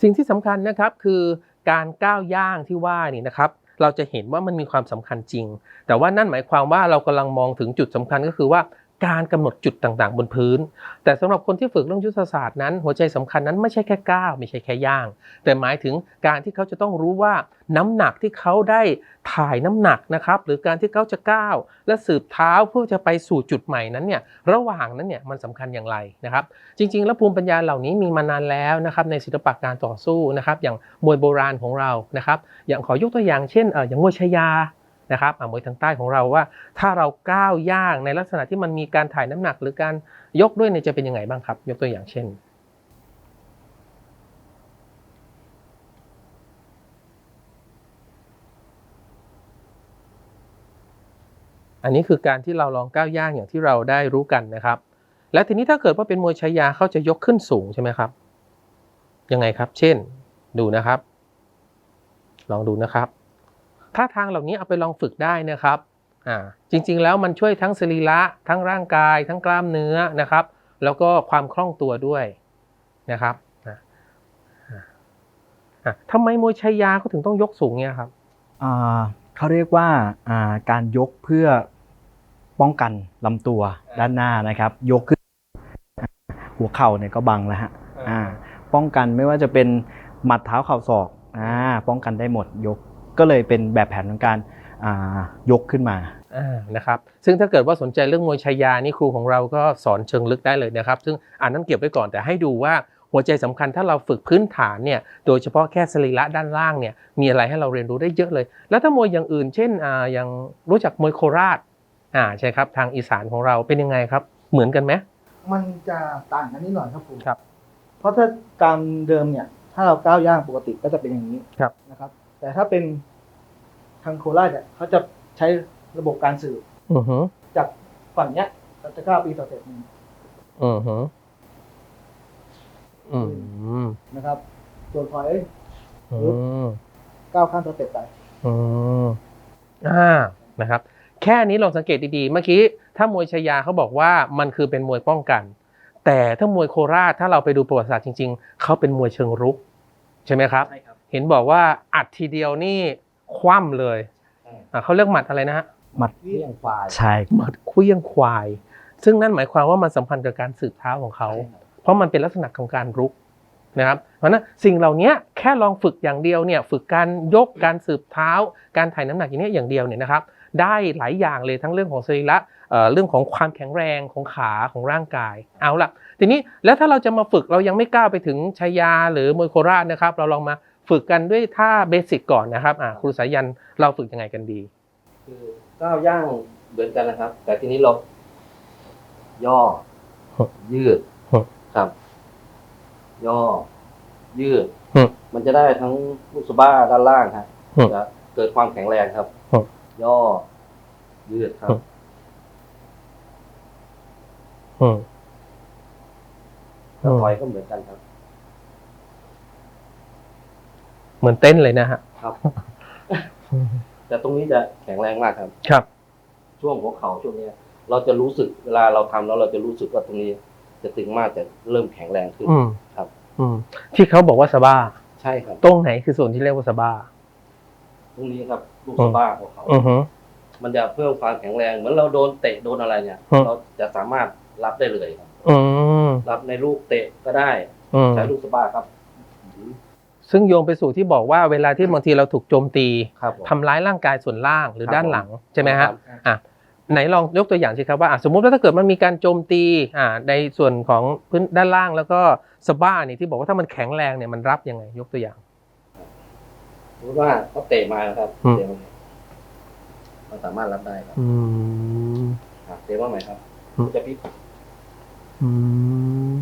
สิ่งที่สำคัญนะครับคือการก้าวย่างที่ว่านี่นะครับเราจะเห็นว่ามันมีความสำคัญจริง แต่ว่านั่นหมายความว่าเรากำลังมองถึงจุดสำคัญก็คือว่า การกำหนดจุดต่างๆ บนพื้น แต่สำหรับคนที่ฝึกเรื่องยุทธศาสตร์นั้น หัวใจสำคัญนั้นไม่ใช่แค่ก้าวไม่ใช่แค่ย่าง แต่หมายถึงการที่เขาจะต้องรู้ว่าน้ำหนักที่เขาได้ถ่ายน้ำหนักนะครับหรือการที่เขาจะก้าวและสืบเท้าเพื่อจะไปสู่จุดใหม่นั้นเนี่ยระหว่างนั้นเนี่ยมันสำคัญอย่างไรนะครับ จริง ๆ แล้วภูมิปัญญาเหล่านี้มีมานานแล้วนะครับในศิลปะการต่อสู้นะครับอย่างมวยโบราณของเรานะครับอย่างขอยกตัวอย่างเช่นอย่างมวยชายา นะครับอะมวยทางใต้ของเราว่า ถ้าเราก้าวย่างในลักษณะที่มันมีการถ่ายน้ำหนัก หรือการยกด้วยเนี่ยจะเป็นยังไงบ้างครับ ยกตัวอย่างเช่น อันนี้คือการที่เราลองก้าวย่างอย่างที่เราได้รู้กันนะครับ และทีนี้ถ้าเกิดว่าเป็นมวยชายาเขาจะยกขึ้นสูงใช่ไหมครับยังไงครับ เช่น ดูนะครับ ลองดูนะครับ ท่าทางเหล่านี้เอาไปลองฝึกได้นะครับอ่าจริงๆแล้วมันช่วยทั้งสรีระทั้งร่างกาย ทั้งกล้ามเนื้อนะครับ แล้วก็ความคล่องตัวด้วยนะครับอะอะอะทำไมมวยชายาเขาถึงต้องยกสูงเนี่ยครับอ่าเขาเรียกว่าอ่าการยกเพื่อป้องกันลำตัวด้านหน้านะครับ ยกขึ้น หัวเข่าเนี่ยก็บังแล้วฮะอ่าป้องกันไม่ว่าจะเป็นหมัดเท้าเข่าศอกอ่าป้องกันได้หมดยก ก็เลยเป็นแบบแผนของการอ่ายกขึ้นมาอ่านะครับซึ่งถ้าเกิดว่าสนใจเรื่องมวยชายานี่ครูของเราก็สอนเชิงลึกได้เลยนะครับ ซึ่งอ่านนั้นเก็บไว้ก่อนแต่ให้ดูว่าหัวใจสำคัญถ้าเราฝึกพื้นฐานเนี่ยโดยเฉพาะแค่สรีระด้านล่างเนี่ยมีอะไรให้เราเรียนรู้ได้เยอะเลย แล้วถ้ามวยอย่างอื่น เช่นอ่าอย่างรู้จักมวยโคราชอ่าใช่ครับทางอีสานของเราเป็นยังไงครับ เหมือนกันไหมมันจะต่างกันนิดหน่อยครับผมครับ เพราะถ้าการเดิมเนี่ยถ้าเราก้าวย่างปกติก็จะเป็นอย่างนี้ครับนะครับ แต่ถ้าเป็นทางโคราชเนี่ยเขาจะใช้ระบบการสื่ออือฮึจากฝั่งเนี้ยเราจะก้าวปีต่อเสร็จหนึ่งอือฮึอืมนะครับ ส่วนถอยอืมก้าวข้ามสเต็ปไปอืมอ่านะครับ แค่นี้ลองสังเกตดีๆ เมื่อกี้ ถ้ามวยชายาเขาบอกว่ามันคือเป็นมวยป้องกัน แต่ถ้ามวยโคราชถ้าเราไปดูประวัติศาสตร์จริง ๆ เขาเป็นมวยเชิงรุก ใช่ไหมครับใช่ครับ เห็นบอกว่าอัดทีเดียวนี่คว่ำเลยอ่าเขาเรียกหมัดอะไรนะฮะหมัดเลี่ยงควายใช่หมัดเคลี้ยงควาย ซึ่งนั่นหมายความว่ามันสัมพันธ์กับการสืบเท้าของเขา เพราะมันเป็นลักษณะของการรุกนะครับเพราะฉะนั้นสิ่งเหล่านี้แค่ลองฝึกอย่างเดียวเนี่ยฝึกการยกการสืบเท้า การถ่ายน้ำหนักอย่างนี้อย่างเดียวเนี่ยนะครับ ได้หลายอย่างเลยทั้งเรื่องของสรีระเอ่อเรื่องของความแข็งแรงของขาของร่างกายเอาละทีนี้แล้วถ้าเราจะมาฝึกเรายังไม่ก้าวไปถึงชายาหรือมวยโคราชนะครับ เราลองมา ฝึกกันด้วยท่าเบสิกก่อนนะครับอ่าครูสายันเราฝึกยังไงกันดี คือก้าวย่างเหมือนกันนะครับ แต่ทีนี้เราย่อฮะยืดฮะครับ ย่อ ยืดฮะมันจะได้ทั้งลูกสะบ้าด้านล่างครับฮะจะเกิดความแข็งแรงครับฮะย่อ ยืดครับฮะอืมแล้วถอยก็เหมือนกันครับ เหมือนเต้นเลยนะฮะ ครับ แต่ตรงนี้จะแข็งแรงมากครับ ครับ ช่วงหัวเข่าช่วงเนี้ย เราจะรู้สึกเวลาเราทำแล้วเราจะรู้สึกว่าตรงนี้ จะตึงมากจะเริ่มแข็งแรงขึ้น อืมครับ อืม ที่เขาบอกว่าสะบ้า ใช่ครับ ตรงไหนคือส่วนที่เรียกว่าสะบ้า ตรงนี้ครับลูกสะบ้าของเขา อือฮึ มันจะเพิ่มความแข็งแรงเหมือนเราโดนเตะโดนอะไรเนี่ย อืม เราจะสามารถรับได้เลยครับ อืมรับในลูกเตะก็ได้ อืมใช้ลูกสะบ้าครับ ซึ่งโยงไปสู่ที่บอกว่าเวลาที่บางทีเราถูกโจมตี ครับผม ทำร้ายร่างกายส่วนล่างหรือครับด้านหลังใช่ไหมฮะครับอะไหนลองยกตัวอย่างสิครับว่าอะสมมุติว่าถ้าเกิดมันมีการโจมตีอ่าในส่วนของพื้นด้านล่างแล้วก็สะบ้านี่ที่บอกว่าถ้ามันแข็งแรงเนี่ยมันรับยังไงยกตัวอย่าง สมมติว่าเขาเตะมานะครับอืม เตะมาเราสามารถรับได้ครับอืม ครับเตะว่าไหมครับอืม จะพลิกอืม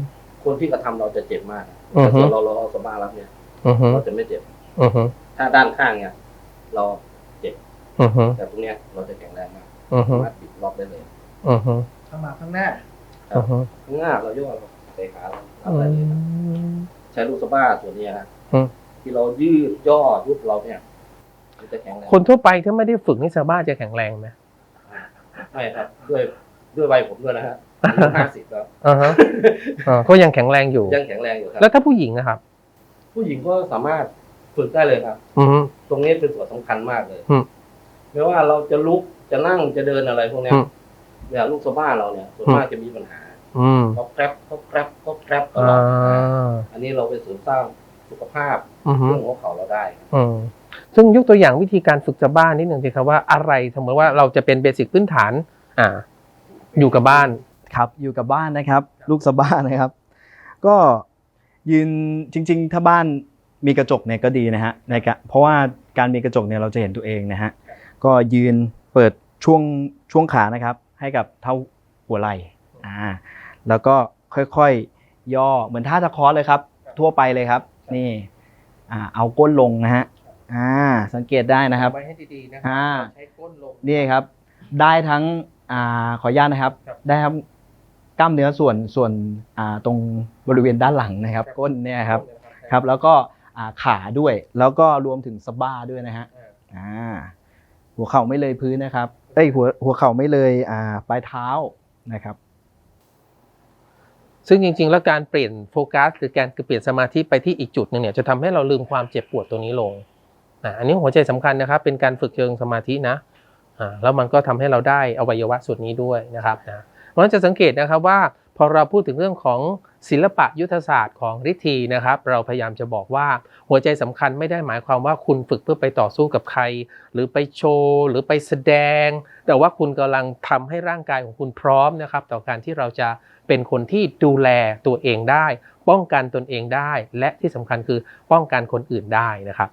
คนที่กระทำเราจะเจ็บมากอือฮึแต่ส่วนเราเราเอาสะบ้ารับเนี่ยอือฮึ เราจะไม่เจ็บอือฮึถ้าด้านข้างเนี่ย เราเจ็บอือฮึแต่ตรงเนี้ยเราจะแข็งแรงมากอือฮึสามารถปิดล็อกได้เลยอือฮึถ้ามาข้างหน้าอือฮึข้างหน้าเราย่อเราเตะขาเรารับได้เลยครับใช้ลูกสะบ้าส่วนนี้นะอืมที่เรายืดย่อยุบเราเนี่ยมันจะแข็งแรงคนทั่วไปถ้าไม่ได้ฝึกนี่สะบ้าจะแข็งแรงไหมไม่ครับด้วยด้วยวัยผมด้วยนะฮะอายุห้าสิบแล้วอ่าฮะอ่าก็ยังแข็งแรงอยู่ยังแข็งแรงอยู่ครับแล้วถ้าผู้หญิงนะครับ ผู้หญิงก็สามารถฝึกได้เลยครับ อืม ตรงนี้เป็นส่วนสำคัญมากเลยอืมไม่ว่าเราจะลุกจะนั่งจะเดินอะไรพวกเนี้ยอืมเนี่ยลูกสะบ้าเราเนี่ยส่วนมากจะมีปัญหาอืมก็แกรบก็แกรบก็แกรบตลอ่อดาอันนี้เราไปเสริมสร้างสุขภาพอืม เรื่องหัวเข่าเราได้ครับอืมซึ่งยกตัวอย่างวิธีการฝึกจะบ้านนิดหนึ่งสิครับว่าอะไรสมมติว่าเราจะเป็นเบสิกพื้นฐาน อ่า อยู่กับบ้าน ครับอยู่กับบ้านนะครับ ลูกสะบ้านนะครับ ก็ ยืนจริง ๆ ถ้าบ้านมีกระจกเนี่ยก็ดีนะฮะในกะเพราะว่าการมีกระจกเนี่ยเราจะเห็นตัวเองนะฮะก็ยืนเปิดช่วงช่วงขานะครับ ให้กับเท่าหัวไหล่อ่าแล้วก็ค่อยๆย่อเหมือนท่าตะคอสเลยครับ ทั่วไปเลยครับ นี่อ่าเอาก้นลงนะฮะอ่าสังเกตได้นะครับไว้ให้ดีๆนะคอ่ารัใช้ก้นลง นี่ครับ ได้ทั้งอ่าขออนุญาตนะครับครับได้ทั้ง กล้ามเนื้อส่วนส่วนอ่าตรงบริเวณด้านหลังนะครับก้นเนี่ยครับครับ แล้วก็อ่าขาด้วย แล้วก็รวมถึงสะบ้าด้วยนะฮะอ่าหัวเข่าไม่เลยพื้นนะครับเอ้ยหัวหัวเข่าไม่เลยอ่าปลายเท้านะครับ ซึ่งจริง ๆ แล้วการเปลี่ยนโฟกัส หรือการเปลี่ยนสมาธิไปที่อีกจุดหนึ่งเนี่ยจะทำให้เราลืมความเจ็บปวดตรงนี้ลงอ่าอันนี้หัวใจสำคัญนะครับ เป็นการฝึกเชิงสมาธินะอ่าแล้วมันก็ทำให้เราได้อวัยวะส่วนนี้ด้วยนะครับนะเพ ราะฉะนั้นจะสังเกตนะครับว่าพอเราพูดถึงเรื่องของศิลปะยุทธศาสตร์ของฤทธีนะครับ เราพยายามจะบอกว่าหัวใจสำคัญไม่ได้หมายความว่าคุณฝึกเพื่อไปต่อสู้กับใคร หรือไปโชว์หรือไปแสดง แต่ว่าคุณกำลังทำให้ร่างกายของคุณพร้อมนะครับ ต่อการที่เราจะเป็นคนที่ดูแลตัวเองได้ ป้องกันตนเองได้ และที่สำคัญคือป้องกันคนอื่นได้นะครับ